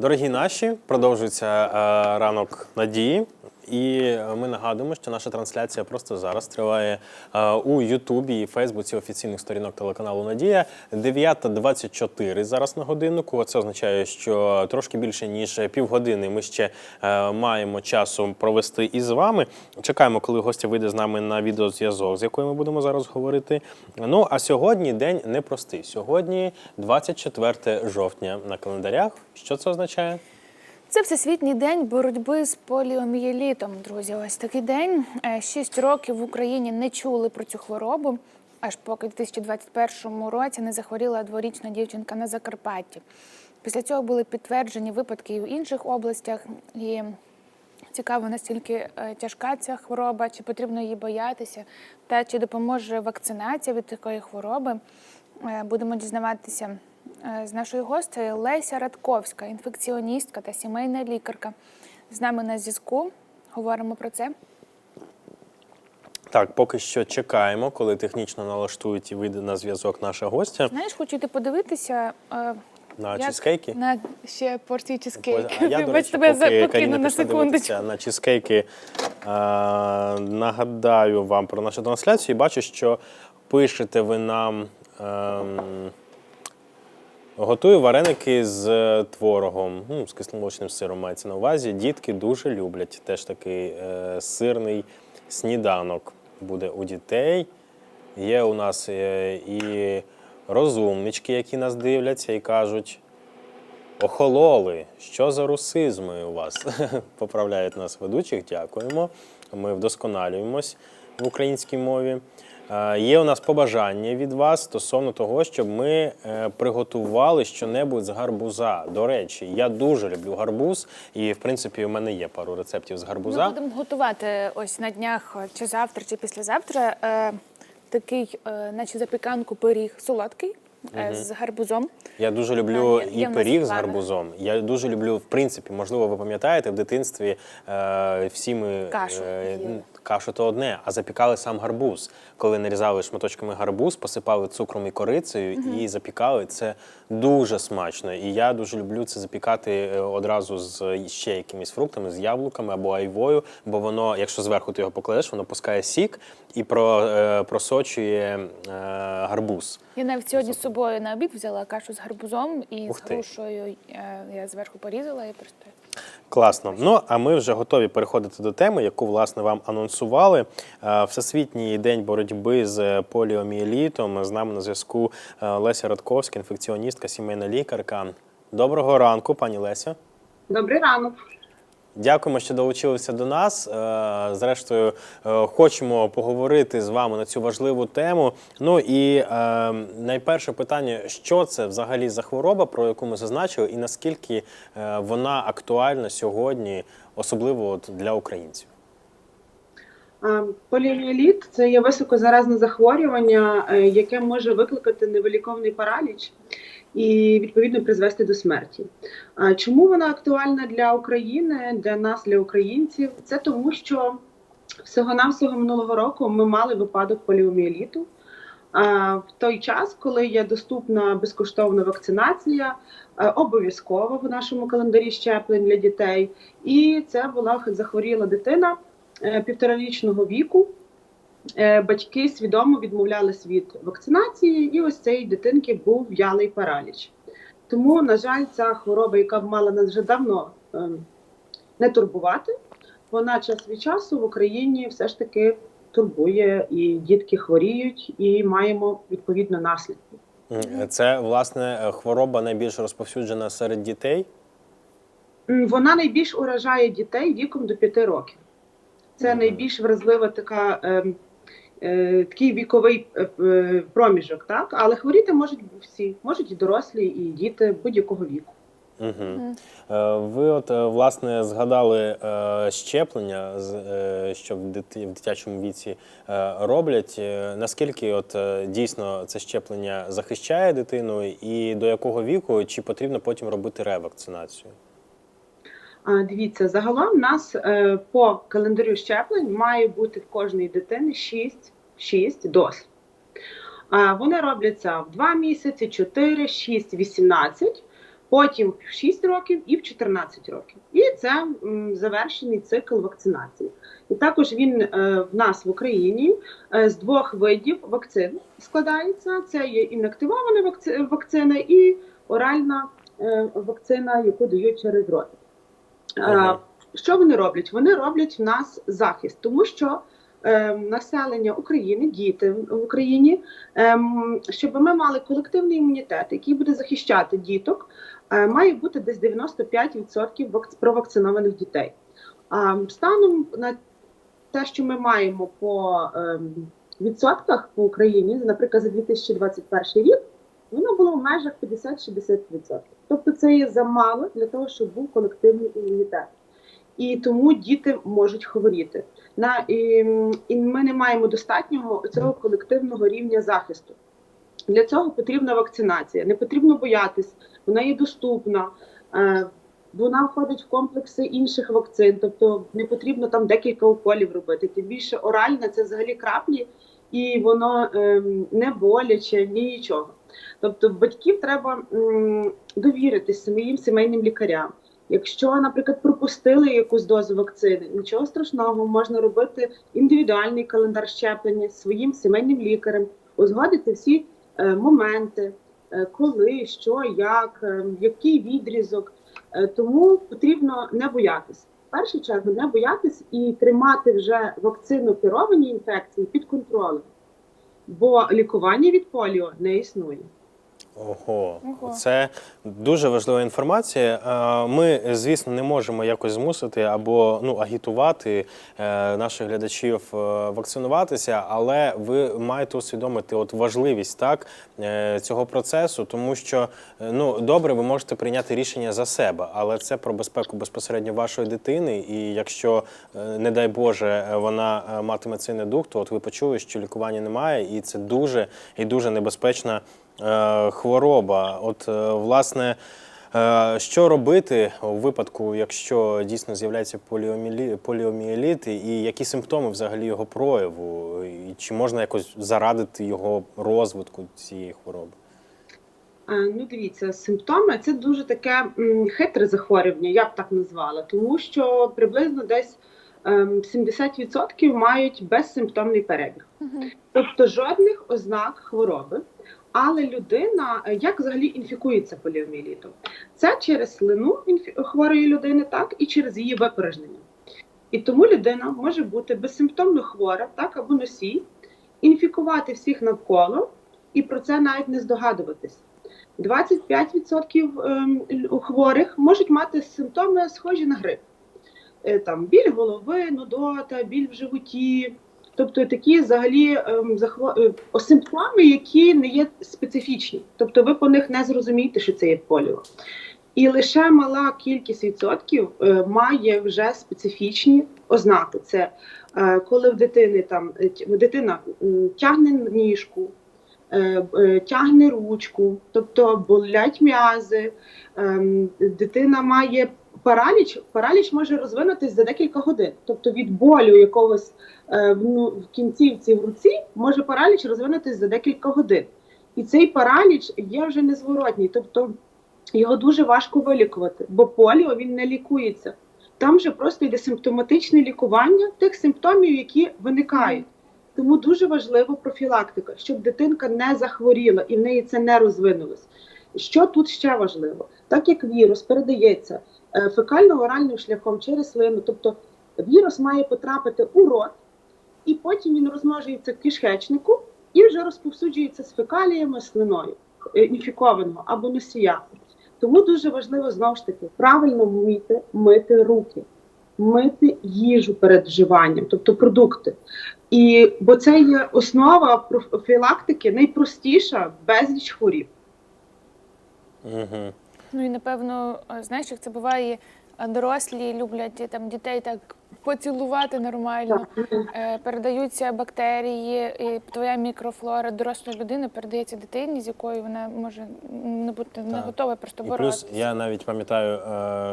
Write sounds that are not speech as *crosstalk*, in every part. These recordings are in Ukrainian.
Дорогі наші, продовжується е, ранок надії. І ми нагадуємо, що наша трансляція просто зараз триває е, у Ютубі і Фейсбуці офіційних сторінок телеканалу Надія. 9.24 зараз на годиннику. Це означає, що трошки більше ніж півгодини ми ще е, маємо часу провести із вами. Чекаємо, коли гостя вийде з нами на відеозв'язок, з якою ми будемо зараз говорити. Ну а сьогодні день непростий. Сьогодні 24 жовтня на календарях. Що це означає? Це Всесвітній день боротьби з поліомієлітом. Друзі, ось такий день. Е, Шість років в Україні не чули про цю хворобу, аж поки в 2021 році не захворіла дворічна дівчинка на Закарпатті. Після цього були підтверджені випадки і в інших областях. І цікаво, наскільки е, тяжка ця хвороба, чи потрібно її боятися, та чи допоможе вакцинація від такої хвороби. Е, Будемо дізнаватися з нашою гостею Леся Радковська, інфекціоністка та сімейна лікарка. З нами на зв'язку. Говоримо про це. Так, поки що чекаємо, коли технічно налаштують і вийде на зв'язок наша гостя Знаєш, хочу йти подивитися е, на як чизкейки. на ще порції чизкейк. А я, до речі, тебе поки покину на секундочку. на чизкейки, е, нагадаю вам про нашу трансляцію. І бачу, що пишете ви нам. ем, Готую вареники з е, творогом, ну, з кисломолочним сиром мається на увазі. Дітки дуже люблять. Теж такий е, сирний сніданок буде у дітей. Є у нас е, і розумнички, які нас дивляться і кажуть: охололи, що за русизми у вас? *laughs* Поправляють нас ведучих, дякуємо. Ми вдосконалюємось в українській мові. Е, Є у нас побажання від вас стосовно того, щоб ми е, приготували щонебудь з гарбуза. До речі, я дуже люблю гарбуз, і в принципі у мене є пару рецептів з гарбуза. Ми будемо готувати ось на днях, чи завтра, чи післязавтра, е, такий, е, наче запіканку пиріг солодкий е, з гарбузом. Я дуже люблю є і пиріг з гарбузом. Я дуже люблю, в принципі, можливо, ви пам'ятаєте, в дитинстві е, всі ми Кашу е, ну, кашу то одне, а запікали сам гарбуз. Коли нарізали шматочками гарбуз, посипали цукром і корицею і запікали. Це дуже смачно. І я дуже люблю це запікати е, одразу з ще якимись фруктами, з яблуками або айвою, бо воно, якщо зверху ти його покладеш, воно пускає сік і про, е, просочує е, гарбуз. Я навіть сьогодні з собою на обід взяла кашу з гарбузом і Ух з ти. грушею. е, Я зверху порізала і просто. Класно. Ну а ми вже готові переходити до теми, яку власне вам анонсували. Е, Всесвітній день боротьби з поліомієлітом. З нами на зв'язку е, Леся Радковська, інфекціоністка, сімейна лікарка. Доброго ранку, пані Леся. Добрий ранок. Дякуємо, що долучилися до нас. Е, Зрештою, е, хочемо поговорити з вами на цю важливу тему. Ну і е, найперше питання: що це взагалі за хвороба, про яку ми зазначили, і наскільки вона актуальна сьогодні, особливо от для українців? Поліоміеліт – це є високозаразне захворювання, яке може викликати невиліковний параліч і відповідно призвести до смерті. А Чому вона актуальна для України, для нас, для українців? Це тому, що всього-навсього минулого року ми мали випадок поліоміеліту. А, В той час, коли є доступна безкоштовна вакцинація, е, обов'язково в нашому календарі щеплень для дітей, і це була захворіла дитина е, півторарічного віку. Е, Батьки свідомо відмовлялись від вакцинації, і ось цієї дитинки був в'ялий параліч. Тому, на жаль, ця хвороба, яка б мала нас вже давно ем, не турбувати, вона час від часу в Україні все ж таки турбує, і дітки хворіють, і маємо відповідно наслідки. Це власне е, хвороба найбільш розповсюджена серед дітей. Вона найбільш уражає дітей віком до 5 років. Це найбільш вразлива така, ем, е, такий віковий е, е, проміжок, так? Але хворіти можуть всі, можуть і дорослі, і діти будь-якого віку. Угу. Ви от е, власне згадали е, щеплення, з- е, що в дити- в дитячому віці е, роблять. Е, Наскільки от е, дійсно це щеплення захищає дитину, і до якого віку чи потрібно потім робити ревакцинацію? Дивіться, загалом в нас е, по календарю щеплень має бути в кожної дитини 6, 6 доз. Вони робляться в 2 місяці, 4, 6, 18. потім в 6 років і в 14 років. І це завершений цикл вакцинації. І також він е, в нас в Україні е, з двох видів вакцин складається: це є інактивована вакцина і оральна вакцина, яку дають через рот. Е, Ага. Що вони роблять? Вони роблять в нас захист, тому що е, населення України, діти в Україні, ем, щоб ми мали колективний імунітет, який буде захищати діток, е, має бути десь 95% провакцинованих дітей. А станом на те, що ми маємо по ем, відсотках по Україні, наприклад, за 2021 рік, воно було в межах 50-60%. Тобто це є замало для того, щоб був колективний імунітет. І тому діти можуть хворіти. На, і, і ми не маємо достатнього цього колективного рівня захисту. Для цього потрібна вакцинація. Не потрібно боятись, вона є доступна. Е, вона входить в комплекси інших вакцин, тобто не потрібно там декілька уколів робити. Тим більше оральне це взагалі краплі, і воно ем, не боляче, ні нічого. Тобто батьків треба м, довіритись своїм сімейним лікарям. Якщо, наприклад, пропустили якусь дозу вакцини, нічого страшного, можна робити індивідуальний календар щеплення своїм сімейним лікарем, узгодити всі е, моменти, е, коли, що, як, е, який відрізок. Тому потрібно не боятися. В першу чергу не боятись і тримати вже вакцину керовані інфекції під контролем, бо лікування від поліо не існує. Ого, Ого. це дуже важлива інформація. Е, Ми, звісно, не можемо якось змусити або ну агітувати е, наших глядачів е, вакцинуватися, але ви маєте усвідомити от важливість так цього процесу, тому що ну добре, ви можете прийняти рішення за себе, але це про безпеку безпосередньо вашої дитини. І якщо, не дай Боже, вона матиме цей недуг, то от ви почули, що лікування немає, і це дуже і дуже небезпечна хвороба. От, е, власне, е, що робити у випадку, якщо дійсно з'являється поліомієліт, і які симптоми взагалі його прояву? І чи можна якось зарадити його розвитку цієї хвороби? Е, Ну, дивіться, симптоми це дуже таке хитре захворювання, я б так назвала, тому що приблизно десь ем, 70% мають безсимптомний перебіг. Тобто жодних ознак хвороби. Але людина е, як взагалі інфікується поліомієлітом? Це через слину хворої людини, так і через її випорожнення. І тому людина може бути безсимптомно хвора, так або носій, інфікувати всіх навколо і про це навіть не здогадуватись. 25% ем, хворих можуть мати симптоми схожі на грип. Е, Там біль голови, нудота, біль в животі. Тобто такі взагалі ем, захво- е, симптоми, які не є специфічні. Тобто ви по них не зрозумієте, що це є поліо. І лише мала кількість відсотків е, має вже специфічні ознаки. Це е, коли в дитини там е, дитина м, тягне ніжку, е, е, тягне ручку, тобто болять м'язи, ем, дитина має параліч. Параліч може розвинутись за декілька годин. Тобто від болю якогось е, ну, в кінцівці в руці може параліч розвинутись за декілька годин. І цей параліч є вже незворотній. Тобто його дуже важко вилікувати, бо поліо він не лікується. Там вже просто йде симптоматичне лікування тих симптомів, які виникають. Тому дуже важлива профілактика, щоб дитинка не захворіла і в неї це не розвинулось. Що тут ще важливо? Так як вірус передається е, фекально-оральним шляхом через слину, тобто вірус має потрапити у рот, і потім він розмножується в кишечнику і вже розповсюджується з фекаліями, слиною е, інфікованого або носія. Тому дуже важливо знову ж таки правильно вміти мити руки, мити їжу перед вживанням, тобто продукти. І бо це є основа профілактики найпростіша безліч хворіб. Угу. Ну і напевно, е, знаєш, як це буває, е, дорослі люблять там дітей так поцілувати нормально. Е, Передаються бактерії, і твоя мікрофлора дорослої людини передається дитині, з якою вона може не бути не Так. готова просто боротися. плюс я навіть пам'ятаю,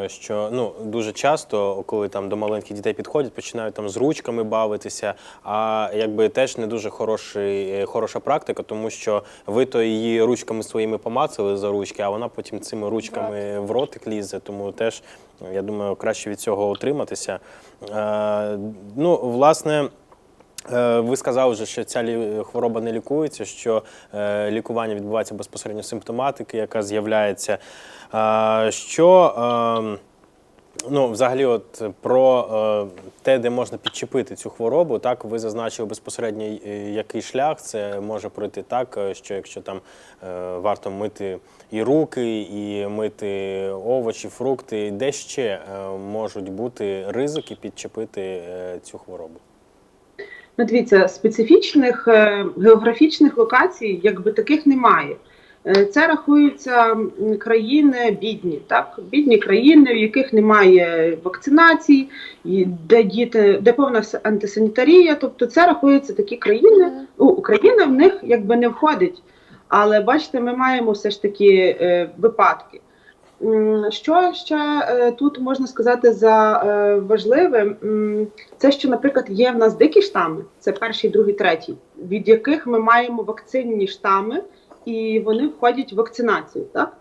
е, що ну дуже часто, коли там до маленьких дітей підходять, починають там з ручками бавитися. А якби теж не дуже хороший, е, хороша практика, тому що ви то її ручками своїми помацали за ручки, а вона потім цими ручками в ротик лізе. Тому теж я думаю, краще від цього утриматися. Е, Ну, власне. Е, Ви сказали вже, що ця хвороба не лікується, що е, лікування відбувається безпосередньо симптоматики, яка з'являється. Що е, ну, взагалі, от про е, те, де можна підчепити цю хворобу, так ви зазначили безпосередньо, е, який шлях це може пройти так, е, що якщо там е, варто мити і руки, і мити овочі, фрукти, де ще е, можуть бути ризики підчепити е, цю хворобу? Ну, дивіться, специфічних е, географічних локацій, якби таких немає. Е, Це рахуються країни бідні, так бідні країни, в яких немає вакцинацій, де діти, де повна антисанітарія. Тобто, це рахуються такі країни. Мгм. Ну, Україна в них якби не входить. Але бачите, ми маємо все ж таки е, випадки. Що ще е, тут можна сказати за е, важливе? Це що, наприклад, є в нас дикі штами, це перший, другий, третій, від яких ми маємо вакцинні штами, і вони входять в вакцинацію, так?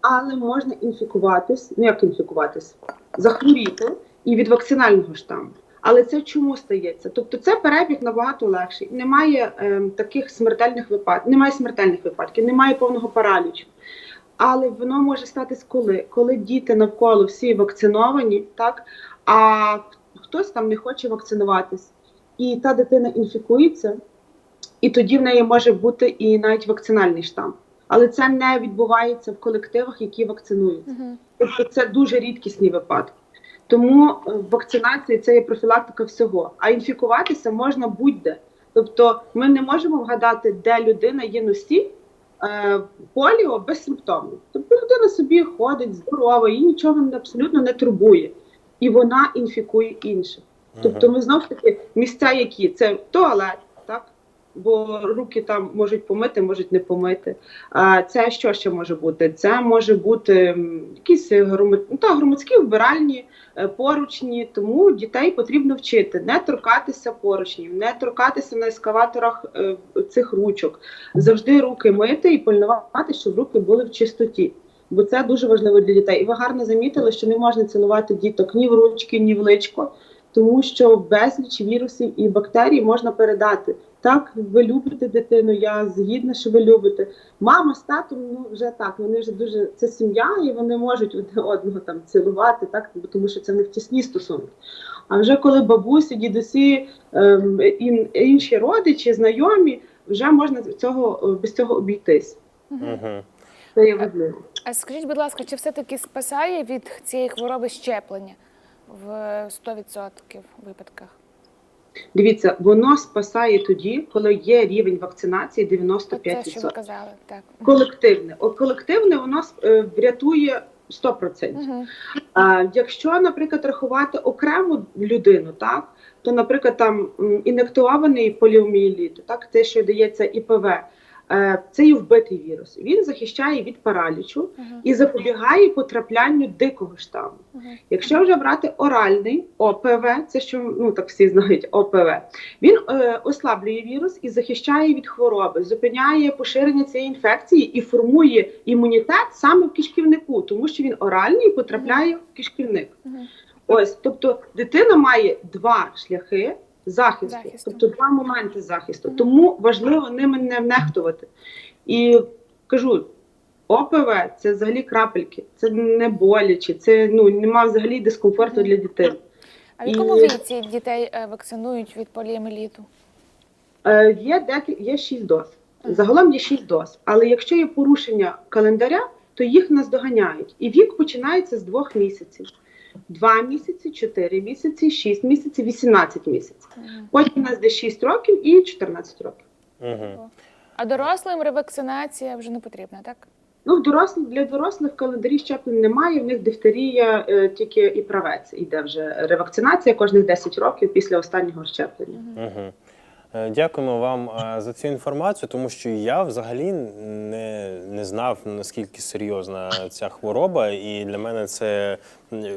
Але можна інфікуватись, ну як інфікуватись, захворіти і від вакцинального штаму. Але це чому стається? Тобто це перебіг набагато легший. Немає ем, таких смертельних випадків, немає смертельних випадків, немає повного паралічу. Але воно може статись коли? Коли діти навколо всі вакциновані, так а хтось там не хоче вакцинуватись, і та дитина інфікується, і тоді в неї може бути і навіть вакцинальний штам. Але це не відбувається в колективах, які вакцинуються. Тобто це дуже рідкісні випадки. Тому е, вакцинація це є профілактика всього. А інфікуватися можна будь-де. Тобто ми не можемо вгадати, де людина є носій е, поліо безсимптомно. Тобто людина собі ходить здорова, її нічого не- абсолютно не турбує. І вона інфікує інших. Тобто ми знов ж таки місця, які це туалет? Бо руки там можуть помити, можуть не помити. А це що ще може бути? Це може бути якісь грома- ну, та, громадські вбиральні, е, поручні. Тому дітей потрібно вчити не торкатися поручнів, не торкатися на ескаваторах е, цих ручок. Завжди руки мити і пильнувати, щоб руки були в чистоті. Бо це дуже важливо для дітей. І ви гарно замітили, що не можна цілувати діток ні в ручки, ні в личко, тому що безліч вірусів і бактерій можна передати. Так, ви любите дитину, я згідна, що ви любите. Мама з татом, ну вже так, вони вже дуже це сім'я, і вони можуть одне одного там цілувати, так, тому що це в них тісні стосунки. А вже коли бабусі, дідусі, ем, і інші родичі, знайомі, вже можна цього без цього обійтись. Угу. Це є важливо. А скажіть, будь ласка, чи все-таки спасає від цієї хвороби щеплення в 100% випадках? Дивіться, воно спасає тоді, коли є рівень вакцинації Оце, що ви казали, так. Колективне. О, колективне воно е, врятує 100%. Угу. А, якщо, наприклад, рахувати окрему людину, так то, наприклад, там м, поліоміеліт, поліомієліт, так те, що дається ІПВ, це є вбитий вірус. Він захищає від паралічу і запобігає потраплянню дикого штаму. Якщо вже брати оральний ОПВ, це що ну так всі знають ОПВ, він е, ослаблює вірус і захищає від хвороби, зупиняє поширення цієї інфекції і формує імунітет саме в кишківнику, тому що він оральний і потрапляє в кишківник. Ось, тобто дитина має два шляхи захисту, Захисту. тобто два моменти захисту. Тому важливо ними не нехтувати. І кажу. ОПВ це взагалі крапельки, це не боляче, це ну немає взагалі дискомфорту для дитини. А в якому І- віці дітей е, вакцинують від поліоміеліту? Е, є деякі є шість доз. Загалом є шість доз. Але якщо є порушення календаря, то їх наздоганяють. І вік починається з двох місяців: два місяці, чотири місяці, шість місяців, 18 місяців. Потім у нас де 6 років і 14 років. Угу. А дорослим ревакцинація вже не потрібна, так? Ну, в дорослих для дорослих календарі щеплень немає. В них дифтерія е, тільки і правець. Іде вже ревакцинація кожних 10 років після останнього щеплення. Угу. Дякуємо вам е, за цю інформацію, тому що я взагалі не, не знав, наскільки серйозна ця хвороба, і для мене це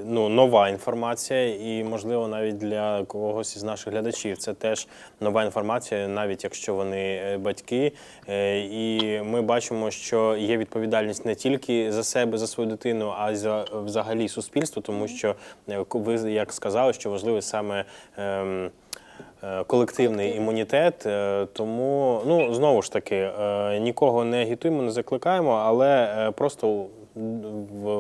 ну, нова інформація, і, можливо, навіть для когось із наших глядачів це теж нова інформація, навіть якщо вони е, батьки. Е, І ми бачимо, що є відповідальність не тільки за себе, за свою дитину, а й за взагалі суспільство, тому що е, ви як сказали, що важливо саме. Е, колективний імунітет. е, Тому ну знову ж таки е, нікого не агітуємо, не закликаємо, але просто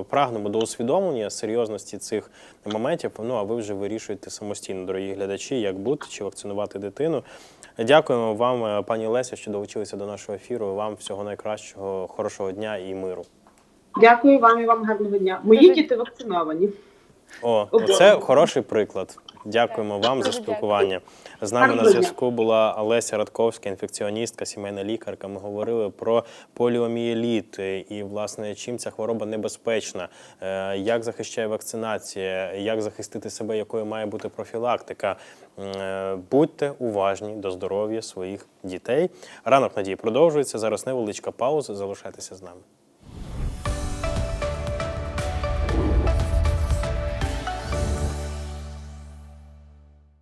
прагнемо до усвідомлення серйозності цих моментів. Ну а ви вже вирішуєте самостійно, дорогі глядачі, як бути чи вакцинувати дитину. Дякуємо вам, пані Леся, що долучилися до нашого ефіру. Вам всього найкращого, хорошого дня і миру. Дякую вам і вам гарного дня. Мої діти вакциновані. О, це хороший приклад. Дякуємо вам за спілкування. З нами на зв'язку була Олеся Радковська, інфекціоністка, сімейна лікарка. Ми говорили про поліомієліт і, власне, чим ця хвороба небезпечна, е, як захищає вакцинація, як захистити себе, якою має бути профілактика. Е, Будьте уважні до здоров'я своїх дітей. Ранок надії продовжується. Зараз невеличка пауза. Залишайтеся з нами.